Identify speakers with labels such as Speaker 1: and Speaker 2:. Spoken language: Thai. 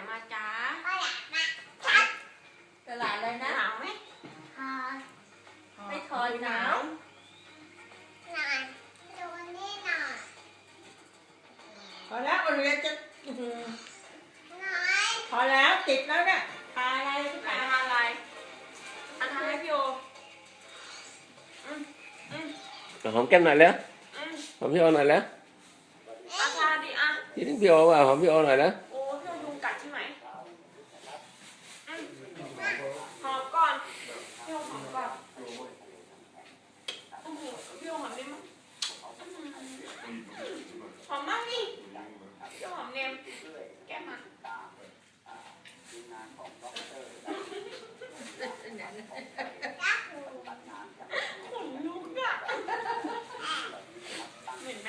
Speaker 1: นมาจ้า
Speaker 2: ตลาดมาชัด
Speaker 3: ตลาดอะไนะห
Speaker 1: นาวไหม
Speaker 2: หอ
Speaker 1: ไปถอยหนาว
Speaker 2: นาวโดนนี่นาว
Speaker 3: พอแล้วเรียนจะพอแล้วติดแล้วเนี่ยตาอะไรตาอะ
Speaker 1: ไรตาอะไรพ
Speaker 3: ี่โอ
Speaker 4: หอมแก้มหน่อยแล้วหอมพี่โอหน่อยแล้ว chị đến biểu หอมพี่โอหน่อยแล้ว
Speaker 1: โอ้โหเปรี้หอมเนมหอมมากนี่เปรี้ยวหอมเนียมแก้มมาขนลุกอะเห็นไหม